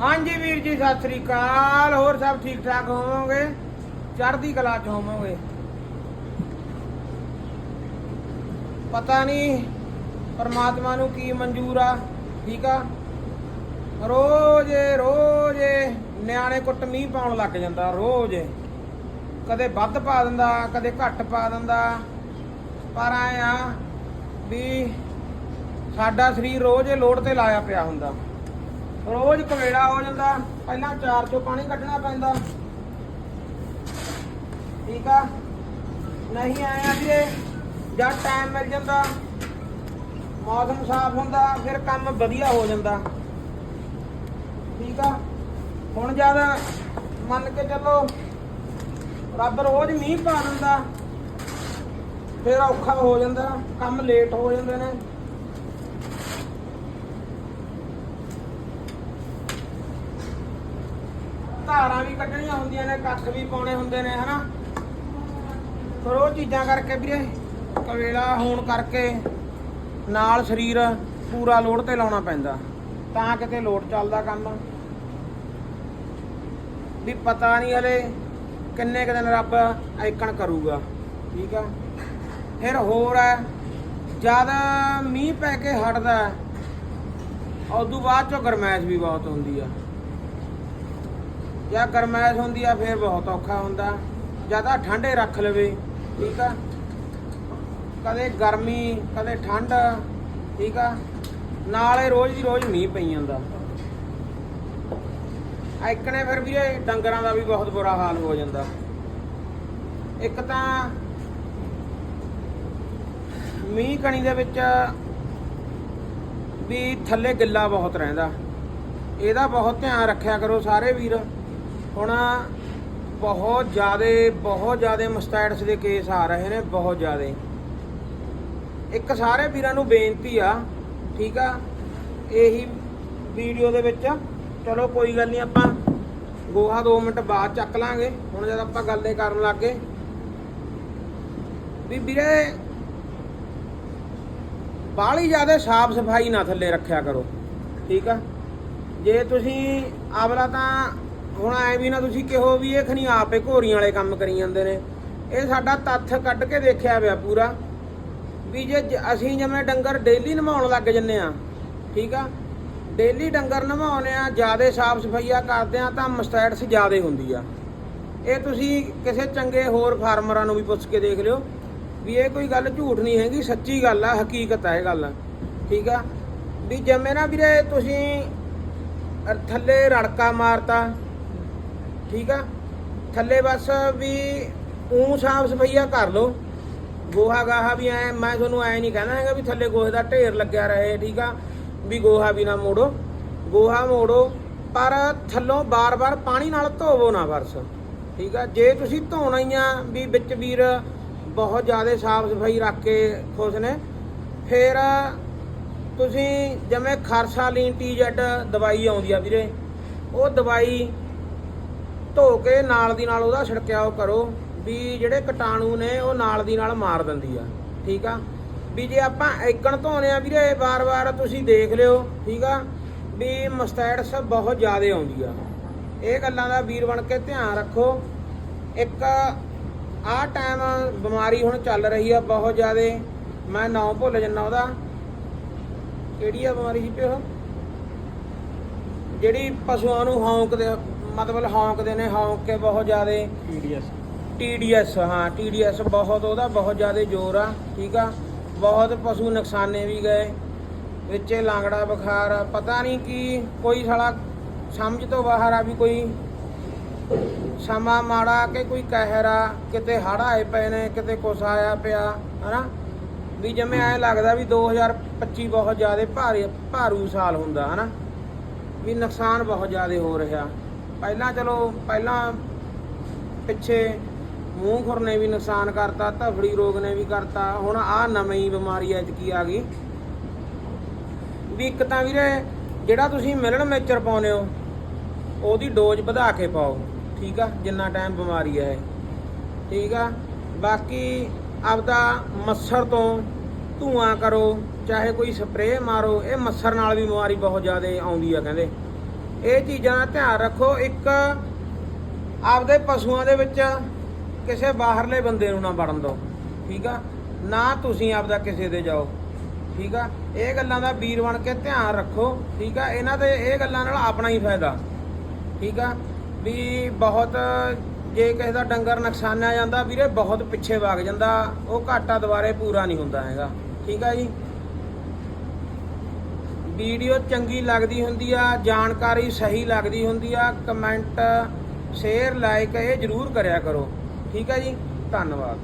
ਹਾਂਜੀ ਵੀਰ ਜੀ, ਸਤਿ ਸ੍ਰੀ ਅਕਾਲ। ਹੋਰ ਸਭ ਠੀਕ ਠਾਕ ਹੋਵੋਗੇ? ਚੜ੍ਹਦੀ ਕਲਾ ਚ ਹੋਵੋਗੇ। ਪਤਾ ਨਹੀਂ ਪਰਮਾਤਮਾ ਨੂੰ ਕੀ ਮਨਜ਼ੂਰ ਆ, ਠੀਕ ਆ? ਰੋਜ਼ ਰੋਜ਼ ਨਿਆਣੇ ਕੁੱਟ ਮੀਂਹ ਪਾਉਣ ਲੱਗ ਜਾਂਦਾ, ਰੋਜ਼। ਕਦੇ ਵੱਧ ਪਾ ਦਿੰਦਾ, ਕਦੇ ਘੱਟ ਪਾ ਦਿੰਦਾ। ਪਰ ਆਏ ਆ ਵੀ ਸਾਡਾ ਸਰੀਰ ਰੋਜ਼ ਲੋੜ ਤੇ ਲਾਇਆ ਪਿਆ ਹੁੰਦਾ। ਰੋਜ਼ ਕਵੇੜਾ ਹੋ ਜਾਂਦਾ। ਪਹਿਲਾਂ ਚਾਰ ਚੋਂ ਪਾਣੀ ਕੱਢਣਾ ਪੈਂਦਾ। ਠੀਕ ਆ? ਨਹੀਂ ਆਇਆ ਵੀਰੇ ਜਦ ਟਾਈਮ ਮਿਲ ਜਾਂਦਾ। ਮੌਸਮ ਸਾਫ਼ ਹੁੰਦਾ, ਫਿਰ ਕੰਮ ਵਧੀਆ ਹੋ ਜਾਂਦਾ। ਠੀਕ ਆ? ਹੁਣ ਜਦ ਮੰਨ ਕੇ ਚੱਲੋ, ਰੱਬ ਰੋਜ਼ ਮੀਂਹ ਪਾ ਦਿੰਦਾ। ਫਿਰ ਔਖਾ ਹੋ ਜਾਂਦਾ, ਕੰਮ ਲੇਟ ਹੋ ਜਾਂਦੇ ਨੇ। ਧਾਰਾਂ ਵੀ ਕੱਢਣੀਆਂ ਹੁੰਦੀਆਂ ਨੇ ਕੱਖ ਵੀ ਪਾਉਣੇ ਹੁੰਦੇ ਨੇ ਹਨਾ? ਪਰ ਉਹ ਚੀਜ਼ਾਂ ਕਰਕੇ ਵੀਰੇ ਕਵੇਲਾ ਹੋਣ ਕਰਕੇ ਨਾਲ ਸਰੀਰ ਪੂਰਾ ਲੋਡ ਤੇ ਲਾਉਣਾ ਪੈਂਦਾ। ਤਾਂ ਕਿਤੇ ਲੋਡ ਚੱਲਦਾ ਕੰਮ। ਵੀ ਪਤਾ ਨਹੀਂ ਹਲੇ ਕਿੰਨੇ ਕੁ ਦਿਨ ਰੱਬ ਐਕਣ ਕਰੂਗਾ ਠੀਕ ਆ? ਫਿਰ ਹੋਰ ਹੈ ਜਦ ਮੀਂਹ ਪੈ ਕੇ ਹਟਦਾ ਹੈ, ਉਦੋਂ ਬਾਅਦ ਚੋਂ ਗਰਮੈਸ਼ ਵੀ ਬਹੁਤ ਹੁੰਦੀ ਆ। ਜਾਂ ਗਰਮੈਸ਼ ਹੁੰਦੀ ਆ, ਫਿਰ ਬਹੁਤ ਔਖਾ ਹੁੰਦਾ। ਜ਼ਿਆਦਾ ਠੰਡੇ ਰੱਖ ਲਵੇ, ਠੀਕ ਆ? ਕਦੇ ਗਰਮੀ, ਕਦੇ ਠੰਡ, ਠੀਕ ਆ? ਨਾਲੇ ਰੋਜ਼ ਦੀ ਰੋਜ਼ ਮੀਂਹ ਪਈ ਜਾਂਦਾ। ਐਕਣੇ ਫਿਰ ਵੀ ਇਹ ਡੰਗਰਾਂ ਦਾ ਵੀ ਬਹੁਤ ਬੁਰਾ ਹਾਲ ਹੋ ਜਾਂਦਾ। ਇੱਕ ਤਾਂ ਮੀਂਹ ਕਣੀ ਦੇ ਵਿੱਚ ਵੀ ਥੱਲੇ ਗਿੱਲਾ ਬਹੁਤ ਰਹਿੰਦਾ। ਇਹਦਾ ਬਹੁਤ ਧਿਆਨ ਰੱਖਿਆ ਕਰੋ ਸਾਰੇ ਵੀਰ। ਹੁਣ ਬਹੁਤ ਜ਼ਿਆਦਾ ਬਹੁਤ ਜ਼ਿਆਦਾ ਮਸਟੈਟਸ ਦੇ ਕੇਸ ਆ ਰਹੇ ਨੇ, ਬਹੁਤ ਜ਼ਿਆਦਾ। ਇੱਕ ਸਾਰੇ ਵੀਰਾਂ ਨੂੰ ਬੇਨਤੀ ਆ, ਠੀਕ ਆ? ਇਹੀ ਵੀਡੀਓ ਦੇ ਵਿੱਚ, ਚਲੋ ਕੋਈ ਗੱਲ ਨਹੀਂ, ਆਪਾਂ ਗੋਹਾ 2 ਮਿੰਟ ਬਾਅਦ ਚੱਕ ਲਾਂਗੇ, ਹੁਣ ਜਦ ਆਪਾਂ ਗੱਲੇ ਕਰਨ ਲੱਗੇ। ਵੀ ਵੀਰੇ, ਬਾਹਲੀ ਜ਼ਿਆਦਾ ਸਾਫ਼ ਸਫ਼ਾਈ ਨਾ ਥੱਲੇ ਰੱਖਿਆ ਕਰੋ, ਠੀਕ ਆ? ਜੇ ਤੁਸੀਂ ਆਵਲਾ ਤਾਂ ਹੁਣ ਐ ਵੀ ਨਾ ਤੁਸੀਂ ਕਿਹੋ ਵੀ ਇਹ ਖਣੀ ਆਪੇ ਘੋਰੀਆਂ ਵਾਲੇ ਕੰਮ ਕਰੀ ਜਾਂਦੇ ਨੇ। ਇਹ ਸਾਡਾ ਤੱਥ ਕੱਢ ਕੇ ਦੇਖਿਆ ਪਿਆ ਪੂਰਾ। ਵੀ ਜੇ ਜ- ਅਸੀਂ ਜਿਵੇਂ ਡੰਗਰ ਡੇਲੀ ਨਵਾਉਣ ਲੱਗ ਜੰਨੇ ਆ, ਠੀਕ ਆ? ਡੇਲੀ ਡੰਗਰ ਨਵਾਉਣੇ ਆ, ਜ਼ਿਆਦਾ ਸਾਫ਼ ਸਫਾਈਆ ਕਰਦੇ ਆ ਤਾਂ ਮਸਟੈਟਸ ਜ਼ਿਆਦਾ ਹੁੰਦੀ ਆ। ਇਹ ਤੁਸੀਂ ਕਿਸੇ ਚੰਗੇ ਹੋਰ ਫਾਰਮਰਾਂ ਨੂੰ ਵੀ ਪੁੱਛ ਕੇ ਦੇਖ ਲਿਓ ਵੀ ਇਹ ਕੋਈ ਗੱਲ ਝੂਠ ਨਹੀਂ ਹੈਗੀ, ਸੱਚੀ ਗੱਲ ਆ, ਹਕੀਕਤ ਆ ਇਹ ਗੱਲ। ਠੀਕ ਆ? ਵੀ ਜਿਵੇਂ ਨਾ ਵੀਰੇ ਤੁਸੀਂ ਥੱਲੇ ਰੜਕਾ ਮਾਰਤਾ ਠੀਕ ਆ? ਥੱਲੇ ਬਸ ਵੀ ਉਹ ਸਾਫ਼ ਸਫਾਈਆ ਕਰ ਲਓ। ਗੋਹਾ ਗਾਹਾ ਵੀ ਐ, ਮੈਂ ਤੁਹਾਨੂੰ ਐ ਨਹੀਂ ਕਹਿਣਾ ਹੈਗਾ ਵੀ ਥੱਲੇ ਗੋਹੇ ਦਾ ਢੇਰ ਲੱਗਿਆ ਰਹੇ, ਠੀਕ ਆ? ਵੀ ਗੋਹਾ ਵੀ ਨਾ ਮੋੜੋ। ਗੋਹਾ ਮੋੜੋ, ਪਰ ਥੱਲੋਂ ਬਾਰ-ਬਾਰ ਪਾਣੀ ਨਾਲ ਧੋਵੋ ਨਾ ਫਰਸ਼ ਠੀਕ ਆ? ਜੇ ਤੁਸੀਂ ਧੋਣਾ ਹੀ ਆ, ਵੀ ਵਿੱਚ ਵੀਰ ਬਹੁਤ ਜ਼ਿਆਦਾ ਸਾਫ਼ ਸਫ਼ਾਈ ਰੱਖ ਕੇ ਖੁਸ਼ ਨੇ, ਫਿਰ ਤੁਸੀਂ ਜਿਵੇਂ ਖਰਸਾ ਖਰਸਾਲੀਨ ਟੀਜ਼ੈਡ ਦਵਾਈ ਆਉਂਦੀ ਆ ਵੀਰੇ, ਉਹ ਦਵਾਈ ਧੋ ਕੇ ਨਾਲ ਦੀ ਨਾਲ ਉਹਦਾ ਛਿੜਕਿਆਓ ਕਰੋ ਵੀ ਜਿਹੜੇ ਕੀਟਾਣੂ ਨੇ ਉਹ ਨਾਲ ਦੀ ਨਾਲ ਮਾਰ ਦਿੰਦੀ ਆ, ਠੀਕ ਆ? ਵੀ ਜੇ ਆਪਾਂ ਐਕਣ ਧੋਨੇ ਆ ਵੀਰੇ, ਵਾਰ-ਵਾਰ ਤੁਸੀਂ ਦੇਖ ਲਿਓ, ਠੀਕ ਆ? ਵੀ ਮਸਟੈਟਸ ਬਹੁਤ ਜ਼ਿਆਦਾ ਆਉਂਦੀ ਆ। ਇਹ ਗੱਲਾਂ ਦਾ ਵੀਰ ਬਣ ਕੇ ਧਿਆਨ ਰੱਖੋ। ਇੱਕ ਆਹ ਟਾਈਮ ਬਿਮਾਰੀ ਹੁਣ ਚੱਲ ਰਹੀ ਆ ਬਹੁਤ ਜ਼ਿਆਦਾ। ਮੈਂ ਨਾਂ ਭੁੱਲ ਜੰਨਾ ਉਹਦਾ। ਕਿਹੜੀ ਆ ਬਿਮਾਰੀ ਸੀ ਪਿਓ? ਜਿਹੜੀ ਪਸ਼ੂਆਂ ਨੂੰ ਹੌਂਕਦੇ ਮਤਲਬ ਹੌਂਕਦੇ ਨੇ ਹੌਂਕ ਕੇ ਬਹੁਤ ਜ਼ਿਆਦਾ ਪੀਡੀਐਸ ਟੀਡੀਐਸ ਹਾਂ ਟੀਡੀਐਸ ਬਹੁਤ ਉਹਦਾ ਬਹੁਤ ਜ਼ਿਆਦਾ ਜ਼ੋਰ ਆ ਠੀਕ ਆ। ਬਹੁਤ ਪਸ਼ੂ ਨੁਕਸਾਨੇ ਵੀ ਗਏ ਵਿੱਚੇ ਲਾਂਗੜਾ ਬੁਖਾਰ ਆ, ਪਤਾ ਨਹੀਂ ਕੀ ਕੋਈ ਸਾਲਾ ਸਮਝ ਤੋਂ ਬਾਹਰ ਆ ਵੀ ਕੋਈ ਸਮਾਂ ਮਾੜਾ ਕਿ ਕੋਈ ਕਹਿਰ ਆ ਕਿਤੇ ਹੜ੍ਹ ਆਏ ਪਏ ਨੇ ਕਿਤੇ ਕੁਛ ਆਇਆ ਪਿਆ ਹਨਾ? ਵੀ ਜਿਵੇਂ ਐ ਲੱਗਦਾ ਵੀ 2025 ਬਹੁਤ ਜ਼ਿਆਦਾ ਭਾਰੀ ਭਾਰੂ ਸਾਲ ਹੁੰਦਾ ਹਨਾ? ਵੀ ਨੁਕਸਾਨ ਬਹੁਤ ਜ਼ਿਆਦਾ ਹੋ ਰਿਹਾ। ਪਹਿਲਾਂ ਚਲੋ, ਪਹਿਲਾਂ ਪਿੱਛੇ ਮੂੰਹ ਖੁਰ ਨੇ ਵੀ ਨੁਕਸਾਨ ਕਰਤਾ, ਧਫੜੀ ਰੋਗ ਨੇ ਵੀ ਕਰਤਾ, ਹੁਣ ਆਹ ਨਵੀਂ ਬਿਮਾਰੀ ਐ ਕੀ ਆ ਗਈ। ਵੀ ਇੱਕ ਤਾਂ ਵੀਰੇ, ਜਿਹੜਾ ਤੁਸੀਂ ਮਿਲਣ ਮੇਚਰ ਪਾਉਨੇ ਹੋ, ਉਹਦੀ ਡੋਜ਼ ਵਧਾ ਕੇ ਪਾਓ, ਠੀਕ ਆ, ਜਿੰਨਾ ਟਾਈਮ ਬਿਮਾਰੀ ਹੈ ਠੀਕ ਆ। ਬਾਕੀ ਆਪਦਾ ਮੱਛਰ ਤੋਂ ਧੂਆਂ ਕਰੋ, ਚਾਹੇ ਕੋਈ ਸਪਰੇਅ ਮਾਰੋ, ਇਹ ਮੱਛਰ ਨਾਲ ਵੀ ਬਿਮਾਰੀ ਬਹੁਤ ਜ਼ਿਆਦਾ ਆਉਂਦੀ ਆ, ਕਹਿੰਦੇ। ਇਹ ਚੀਜ਼ਾਂ ਦਾ ਧਿਆਨ ਰੱਖੋ। ਇੱਕ, ਆਪਦੇ ਪਸ਼ੂਆਂ ਦੇ ਵਿੱਚ ਕਿਸੇ ਬਾਹਰਲੇ ਬੰਦੇ ਨੂੰ ਨਾ ਵੜਨ ਦਿਓ, ਠੀਕ ਆ? ਨਾ ਤੁਸੀਂ ਆਪਦਾ ਕਿਸੇ ਦੇ ਜਾਓ, ਠੀਕ ਆ? ਇਹ ਗੱਲਾਂ ਦਾ ਵੀਰ ਬਣ ਕੇ ਧਿਆਨ ਰੱਖੋ, ਠੀਕ ਆ? ਇਹਨਾਂ ਦੇ ਇਹ ਗੱਲਾਂ ਨਾਲ ਆਪਣਾ ਹੀ ਫਾਇਦਾ, ਠੀਕ ਆ? ਵੀ ਬਹੁਤ, ਜੇ ਕਿਸੇ ਦਾ ਡੰਗਰ ਨੁਕਸਾਨਿਆ ਜਾਂਦਾ, ਵੀਰੇ ਬਹੁਤ ਪਿੱਛੇ ਵਗ ਜਾਂਦਾ, ਉਹ ਘਾਟਾ ਦੁਬਾਰੇ ਪੂਰਾ ਨਹੀਂ ਹੁੰਦਾ ਹੈਗਾ, ਠੀਕ ਆ ਜੀ? ਵੀਡੀਓ ਚੰਗੀ ਲੱਗਦੀ ਹੁੰਦੀ ਆ, ਜਾਣਕਾਰੀ ਸਹੀ ਲੱਗਦੀ ਹੁੰਦੀ ਆ ਕਮੈਂਟ ਸ਼ੇਅਰ ਲਾਈਕ ਇਹ ਜਰੂਰ ਕਰਿਆ ਕਰੋ। ਠੀਕ ਹੈ ਜੀ? ਧੰਨਵਾਦ।